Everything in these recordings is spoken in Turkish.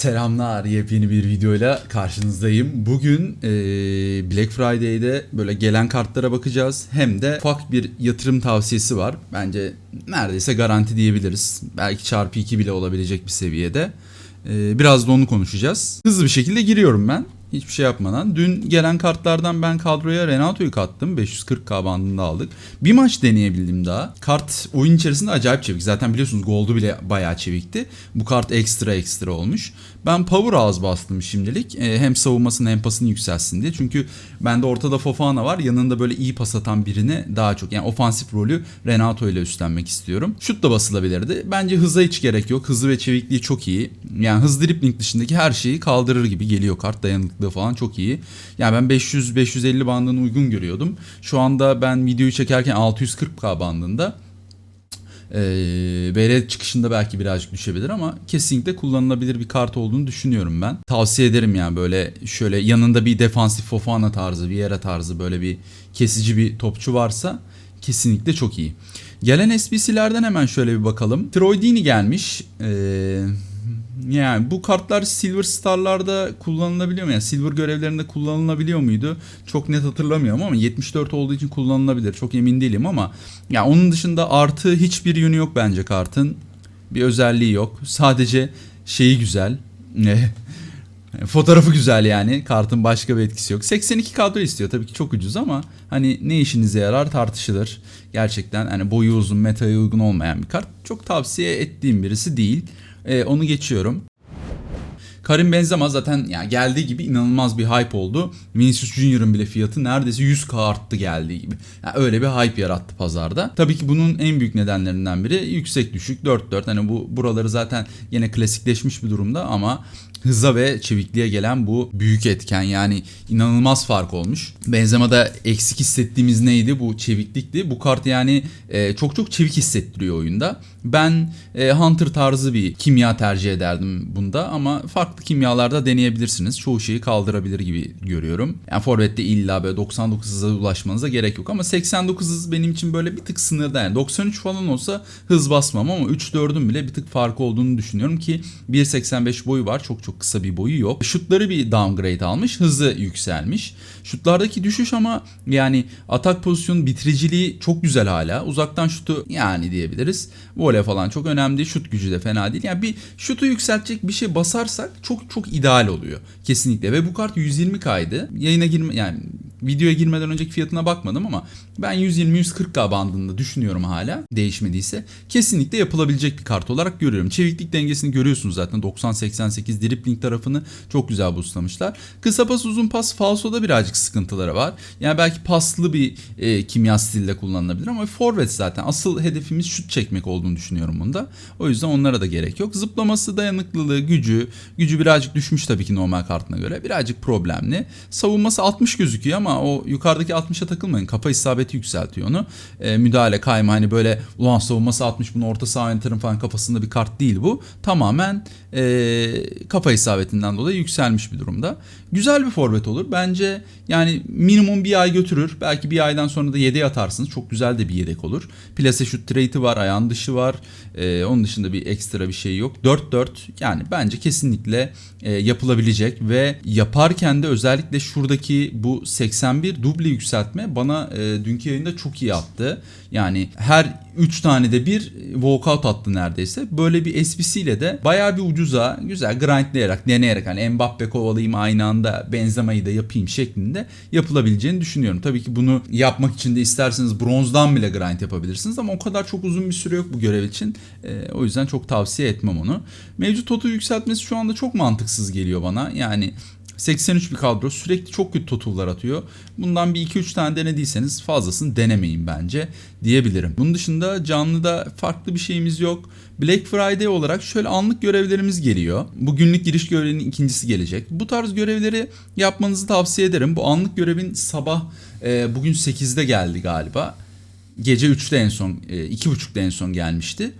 Selamlar, yepyeni bir videoyla karşınızdayım. Bugün eee, Black Friday'de böyle gelen kartlara bakacağız. Hem de ufak bir yatırım tavsiyesi var. Bence neredeyse garanti diyebiliriz. Belki çarpı 2 bile olabilecek bir seviyede. Eee, biraz da onu konuşacağız. Hızlı bir şekilde giriyorum ben. Hiçbir şey yapmadan. Dün gelen kartlardan ben kadroya Renato'yu kattım. 540k bandında aldık. Bir maç deneyebildim daha. Kart oyun içerisinde acayip çevik. Zaten biliyorsunuz Gold'u bile bayağı çevikti. Bu kart ekstra ekstra olmuş. Ben Power House bastım şimdilik. Ee, hem savunmasını hem pasını yükselsin diye. Çünkü bende ortada Fofana var. Yanında böyle iyi pas atan birine daha çok. Yani ofansif rolü Renato ile üstlenmek istiyorum. Şut da basılabilirdi. Bence hıza hiç gerek yok. Hızı ve çevikliği çok iyi. Yani hız dribbling dışındaki her şeyi kaldırır gibi geliyor kart. Dayanıklığı falan çok iyi. Yani ben 500-550 bandını uygun görüyordum. Şu anda ben videoyu çekerken 640k bandında. Ee, BR çıkışında belki birazcık düşebilir ama kesinlikle kullanılabilir bir kart olduğunu düşünüyorum ben. Tavsiye ederim yani böyle şöyle yanında bir defansif Fofana tarzı, Vieira tarzı böyle bir kesici bir topçu varsa kesinlikle çok iyi. Gelen SBC'lerden hemen şöyle bir bakalım. Troy Deeney gelmiş. Ee, yani bu kartlar Silver Star'larda kullanılabiliyor mu? Yani Silver görevlerinde kullanılabiliyor muydu? Çok net hatırlamıyorum ama 74 olduğu için kullanılabilir. Çok emin değilim ama ya onun dışında artı hiçbir yönü yok bence kartın. Bir özelliği yok. Sadece şeyi güzel. Ne? Fotoğrafı güzel yani. Kartın başka bir etkisi yok. 82 kadro istiyor. Tabii ki çok ucuz ama hani ne işinize yarar tartışılır. Gerçekten hani boyu uzun, metaya uygun olmayan bir kart. Çok tavsiye ettiğim birisi değil. Ee, onu geçiyorum. Karim Benzema zaten ya geldiği gibi inanılmaz bir hype oldu. Vinicius Junior'ın bile fiyatı neredeyse 100k arttı geldiği gibi. Yani öyle bir hype yarattı pazarda. Tabii ki bunun en büyük nedenlerinden biri yüksek düşük 4-4. Hani bu buraları zaten yine klasikleşmiş bir durumda ama hıza ve çevikliğe gelen bu büyük etken yani inanılmaz fark olmuş. Benzema'da eksik hissettiğimiz neydi? Bu çeviklikti. Bu kart yani e, çok çok çevik hissettiriyor oyunda. Ben e, Hunter tarzı bir kimya tercih ederdim bunda ama farklı kimyalarda deneyebilirsiniz. Çoğu şeyi kaldırabilir gibi görüyorum. Yani Forvet'te illa böyle 99 hıza ulaşmanıza gerek yok ama 89 hız benim için böyle bir tık sınırda yani 93 falan olsa hız basmam ama 3-4'ün bile bir tık farkı olduğunu düşünüyorum ki 1.85 boyu var. Çok çok kısa bir boyu yok. Şutları bir downgrade almış. Hızı yükselmiş. Şutlardaki düşüş ama yani atak pozisyonu bitiriciliği çok güzel hala. Uzaktan şutu yani diyebiliriz. Voley falan çok önemli. Şut gücü de fena değil. Yani bir şutu yükseltecek bir şey basarsak çok çok ideal oluyor. Kesinlikle. Ve bu kart 120 kaydı. Yayına girme yani videoya girmeden önceki fiyatına bakmadım ama ben 120-140k bandında düşünüyorum hala değişmediyse. Kesinlikle yapılabilecek bir kart olarak görüyorum. Çeviklik dengesini görüyorsunuz zaten 90-88 dribbling tarafını çok güzel boostlamışlar. Kısa pas uzun pas falsoda birazcık sıkıntıları var. Yani belki paslı bir e, kimya stilde kullanılabilir ama forvet zaten asıl hedefimiz şut çekmek olduğunu düşünüyorum bunda. O yüzden onlara da gerek yok. Zıplaması, dayanıklılığı, gücü. Gücü birazcık düşmüş tabii ki normal kartına göre. Birazcık problemli. Savunması 60 gözüküyor ama o yukarıdaki 60'a takılmayın. Kafa isabeti yükseltiyor onu. E, müdahale, kayma hani böyle ulan savunması 60 bunu orta saha yöneterim falan kafasında bir kart değil bu. Tamamen e, kafa isabetinden dolayı yükselmiş bir durumda. Güzel bir forvet olur. Bence yani minimum bir ay götürür. Belki bir aydan sonra da yedeğe atarsınız. Çok güzel de bir yedek olur. Plase şut trade'i var, ayağın dışı var. Ee, onun dışında bir ekstra bir şey yok. 4-4 yani bence kesinlikle e, yapılabilecek ve yaparken de özellikle şuradaki bu 81 duble yükseltme bana e, dünkü yayında çok iyi attı. Yani her 3 tane de bir walkout attı neredeyse. Böyle bir ile de bayağı bir ucuza güzel grindlayarak deneyerek hani Mbappe kovalayayım aynı anda Benzema'yı da yapayım şeklinde yapılabileceğini düşünüyorum. Tabii ki bunu yapmak için de isterseniz bronzdan bile grind yapabilirsiniz ama o kadar çok uzun bir süre yok bu görev için. E, o yüzden çok tavsiye etmem onu. Mevcut otu yükseltmesi şu anda çok mantıksız geliyor bana. Yani 83 bir kadro sürekli çok kötü totallar atıyor. Bundan bir 2-3 tane denediyseniz fazlasını denemeyin bence diyebilirim. Bunun dışında canlıda farklı bir şeyimiz yok. Black Friday olarak şöyle anlık görevlerimiz geliyor. Bu günlük giriş görevinin ikincisi gelecek. Bu tarz görevleri yapmanızı tavsiye ederim. Bu anlık görevin sabah e, bugün 8'de geldi galiba. Gece 3'te en son, e, 2.30'da en son gelmişti.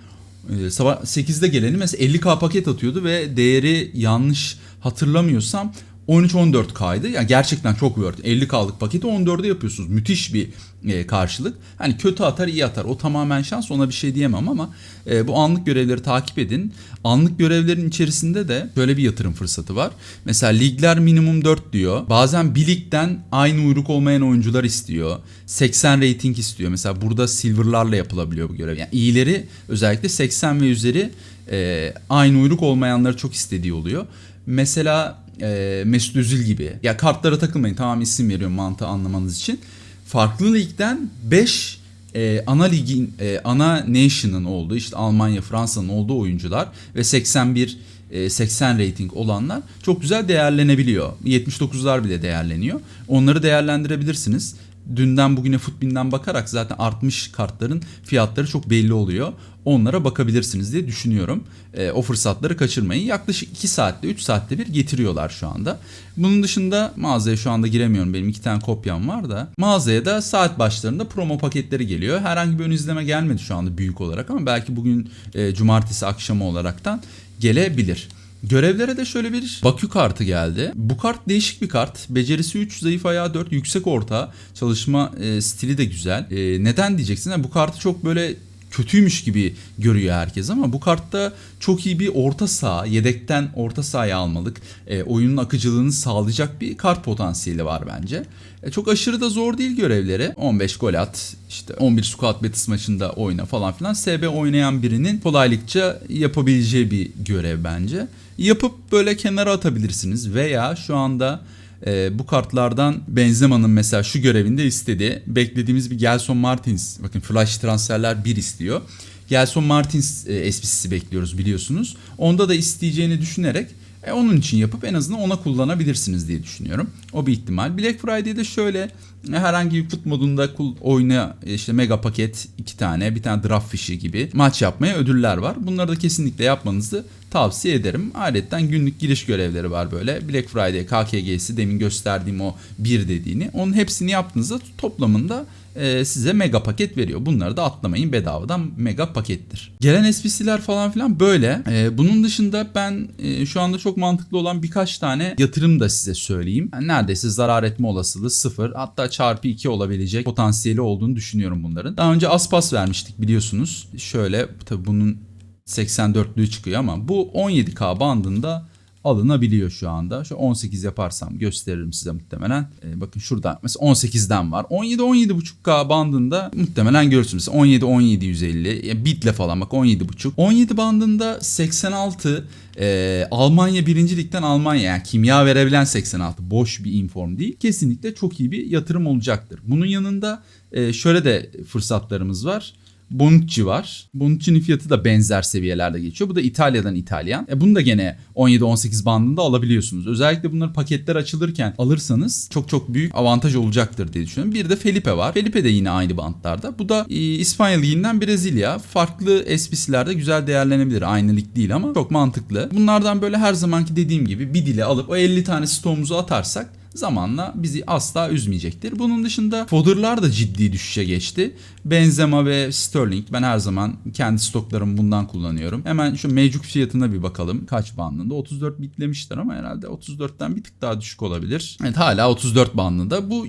E, sabah 8'de geleni mesela 50k paket atıyordu ve değeri yanlış hatırlamıyorsam 13-14K'ydı. Yani gerçekten çok worth. 50K'lık paketi 14'e yapıyorsunuz. Müthiş bir e, karşılık. Hani kötü atar iyi atar. O tamamen şans ona bir şey diyemem ama e, bu anlık görevleri takip edin. Anlık görevlerin içerisinde de böyle bir yatırım fırsatı var. Mesela ligler minimum 4 diyor. Bazen bir ligden aynı uyruk olmayan oyuncular istiyor. 80 rating istiyor. Mesela burada silverlarla yapılabiliyor bu görev. Yani iyileri özellikle 80 ve üzeri e, aynı uyruk olmayanları çok istediği oluyor. Mesela e, Mesut Özil gibi. Ya kartlara takılmayın tamam isim veriyorum mantığı anlamanız için. Farklı ligden 5 e, ana ligin e, ana nation'ın olduğu işte Almanya, Fransa'nın olduğu oyuncular ve 81 e, 80 rating olanlar çok güzel değerlenebiliyor. 79'lar bile değerleniyor. Onları değerlendirebilirsiniz. Dünden bugüne Futbin'den bakarak zaten artmış kartların fiyatları çok belli oluyor. Onlara bakabilirsiniz diye düşünüyorum. E, o fırsatları kaçırmayın. Yaklaşık 2 saatte 3 saatte bir getiriyorlar şu anda. Bunun dışında mağazaya şu anda giremiyorum. Benim iki tane kopyam var da. Mağazaya da saat başlarında promo paketleri geliyor. Herhangi bir ön izleme gelmedi şu anda büyük olarak ama belki bugün e, cumartesi akşamı olaraktan gelebilir. Görevlere de şöyle bir Bakü kartı geldi. Bu kart değişik bir kart. Becerisi 3, zayıf ayağı 4, yüksek orta. Çalışma e, stili de güzel. E, neden diyeceksin? Yani bu kartı çok böyle kötüymüş gibi görüyor herkes ama bu kartta çok iyi bir orta saha, yedekten orta sahaya almalık, e, oyunun akıcılığını sağlayacak bir kart potansiyeli var bence. E, çok aşırı da zor değil görevleri. 15 gol at, işte 11 squat betis maçında oyna falan filan. SB oynayan birinin kolaylıkça yapabileceği bir görev bence. Yapıp böyle kenara atabilirsiniz veya şu anda e, bu kartlardan Benzema'nın mesela şu görevinde istedi. Beklediğimiz bir Gelson Martins. Bakın flash transferler 1 istiyor. Gelson Martins e, SPC'si bekliyoruz biliyorsunuz. Onda da isteyeceğini düşünerek e, onun için yapıp en azından ona kullanabilirsiniz diye düşünüyorum. O bir ihtimal. Black Friday'de şöyle herhangi bir fut modunda oyna e, işte mega paket iki tane bir tane draft fişi gibi maç yapmaya ödüller var. Bunları da kesinlikle yapmanızı tavsiye ederim. Adetten günlük giriş görevleri var böyle. Black Friday KKG'si demin gösterdiğim o bir dediğini. Onun hepsini yaptığınızda toplamında e, size mega paket veriyor. Bunları da atlamayın bedavadan mega pakettir. Gelen SPC'ler falan filan böyle. E, bunun dışında ben e, şu anda çok mantıklı olan birkaç tane yatırım da size söyleyeyim. Neredeyse zarar etme olasılığı sıfır. Hatta çarpı 2 olabilecek potansiyeli olduğunu düşünüyorum bunların. Daha önce Aspas vermiştik biliyorsunuz. Şöyle tabii bunun 84'lüğü çıkıyor ama bu 17K bandında alınabiliyor şu anda. Şu 18 yaparsam gösteririm size muhtemelen. Ee, bakın şurada mesela 18'den var. 17 17.5K bandında muhtemelen görürsünüz. 17 17 150 yani bitle falan bak 17.5. 17 bandında 86 e, Almanya 1. ligden Almanya yani kimya verebilen 86 boş bir inform değil. Kesinlikle çok iyi bir yatırım olacaktır. Bunun yanında e, şöyle de fırsatlarımız var. Bonucci var. Bonucci'nin fiyatı da benzer seviyelerde geçiyor. Bu da İtalya'dan İtalyan. E bunu da gene 17-18 bandında alabiliyorsunuz. Özellikle bunları paketler açılırken alırsanız çok çok büyük avantaj olacaktır diye düşünüyorum. Bir de Felipe var. Felipe de yine aynı bantlarda. Bu da e, İspanya Ligi'nden Brezilya. Farklı SPC'lerde güzel değerlenebilir. Aynı lig değil ama çok mantıklı. Bunlardan böyle her zamanki dediğim gibi bir dile alıp o 50 tane stoğumuzu atarsak zamanla bizi asla üzmeyecektir. Bunun dışında fodderlar da ciddi düşüşe geçti. Benzema ve Sterling ben her zaman kendi stoklarımı bundan kullanıyorum. Hemen şu mevcut fiyatına bir bakalım. Kaç bandında? 34 bitlemişler ama herhalde 34'ten bir tık daha düşük olabilir. Evet hala 34 bandında. Bu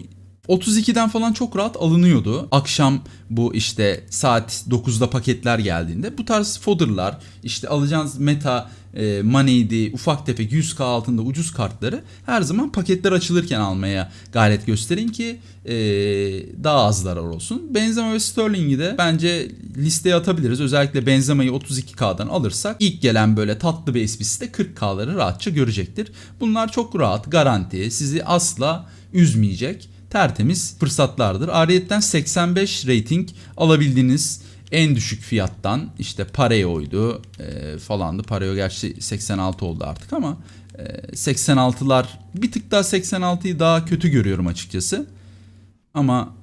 32'den falan çok rahat alınıyordu. Akşam bu işte saat 9'da paketler geldiğinde bu tarz fodderlar işte alacağınız meta e, money'di ufak tefek 100k altında ucuz kartları her zaman paketler açılırken almaya gayret gösterin ki e, daha az zarar olsun. Benzema ve Sterling'i de bence listeye atabiliriz. Özellikle Benzema'yı 32k'dan alırsak ilk gelen böyle tatlı bir SPC'de 40k'ları rahatça görecektir. Bunlar çok rahat garanti sizi asla üzmeyecek tertemiz fırsatlardır. Ariyetten 85 rating alabildiğiniz en düşük fiyattan işte Pareo'ydu e, falandı. Pareo gerçi 86 oldu artık ama e, 86'lar bir tık daha 86'yı daha kötü görüyorum açıkçası. Ama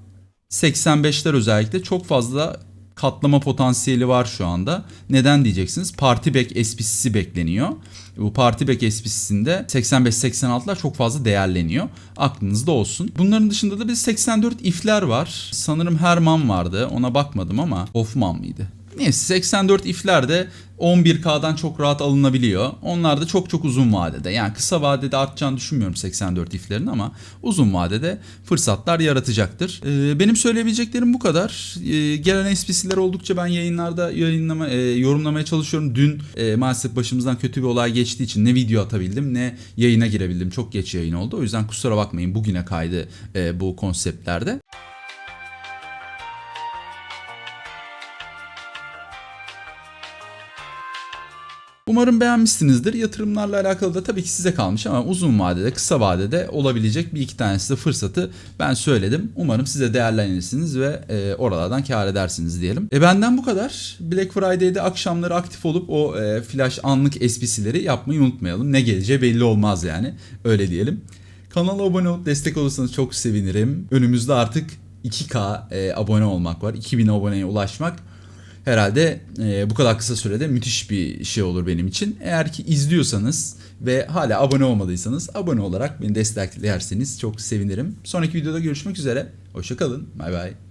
85'ler özellikle çok fazla katlama potansiyeli var şu anda. Neden diyeceksiniz? Party Back SPC'si bekleniyor. Bu Party Back SPC'sinde 85-86'lar çok fazla değerleniyor. Aklınızda olsun. Bunların dışında da bir 84 ifler var. Sanırım Herman vardı. Ona bakmadım ama Hoffman mıydı? Neyse 84 ifler de 11K'dan çok rahat alınabiliyor. Onlar da çok çok uzun vadede. Yani kısa vadede artacağını düşünmüyorum 84 iflerin ama uzun vadede fırsatlar yaratacaktır. Ee, benim söyleyebileceklerim bu kadar. Ee, gelen SPC'ler oldukça ben yayınlarda yayınlama, e, yorumlamaya çalışıyorum. Dün e, maalesef başımızdan kötü bir olay geçtiği için ne video atabildim ne yayına girebildim. Çok geç yayın oldu. O yüzden kusura bakmayın bugüne kaydı e, bu konseptlerde. Umarım beğenmişsinizdir. Yatırımlarla alakalı da tabii ki size kalmış ama uzun vadede, kısa vadede olabilecek bir iki tanesi de fırsatı ben söyledim. Umarım size değerlendirirsiniz ve e, oralardan kar edersiniz diyelim. E benden bu kadar. Black Friday'de akşamları aktif olup o e, flash anlık SPC'leri yapmayı unutmayalım. Ne geleceği belli olmaz yani. Öyle diyelim. Kanala abone olup destek olursanız çok sevinirim. Önümüzde artık 2K e, abone olmak var. 2000 aboneye ulaşmak herhalde e, bu kadar kısa sürede müthiş bir şey olur benim için. Eğer ki izliyorsanız ve hala abone olmadıysanız abone olarak beni desteklerseniz çok sevinirim. Sonraki videoda görüşmek üzere. Hoşçakalın. Bay bay.